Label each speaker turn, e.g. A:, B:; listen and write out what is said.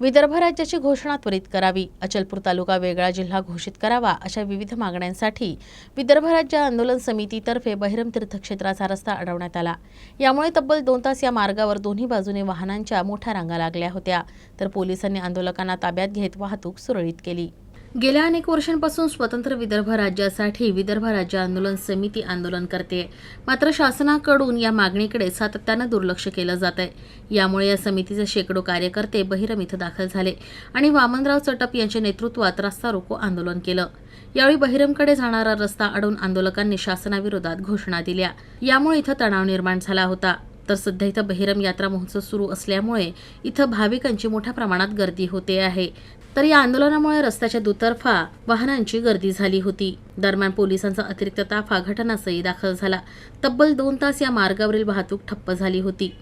A: विदर्भ राज्याची घोषणा त्वरित करावी. अचलपूर तालुका वेगळा जिल्हा घोषित करावा अशा विविध मागण्यांसाठी विदर्भ राज्य आंदोलन समितीतर्फे बहिरम तीर्थक्षेत्राचा रस्ता अडवण्यात आला. यामुळे तब्बल दोन तास या मार्गावर दोन्ही बाजूने वाहनांच्या मोठ्या रांगा लागल्या होत्या. तर पोलिसांनी आंदोलकांना ताब्यात घेत वाहतूक सुरळीत केली. गेल्या अनेक वर्षांपासून स्वतंत्र विदर्भ राज्यासाठी विदर्भ राज्य आंदोलन समिती आंदोलन करते. मात्र शासनाकडून या मागणीकडे सातत्यानं दुर्लक्ष केलं जात आहे यामुळे या समितीचे शेकडो कार्यकर्ते बहिरम इथं दाखल झाले आणि वामनराव चटप यांच्या नेतृत्वात रस्ता रोको आंदोलन केलं. यावेळी बहिरमकडे जाणारा रस्ता अडवून आंदोलकांनी शासनाविरोधात घोषणा दिल्या. यामुळे इथं तणाव निर्माण झाला होता. तर सध्या इथं बहिरम यात्रा महोत्सव सुरू असल्यामुळे इथं भाविकांची मोठ्या प्रमाणात गर्दी होते आहे. तर या आंदोलनामुळे रस्त्याच्या दुतर्फा वाहनांची गर्दी झाली होती. दरम्यान पोलिसांचा अतिरिक्त ताफा घटनास्थळी दाखल झाला. तब्बल दोन तास या मार्गावरील वाहतूक ठप्प झाली होती.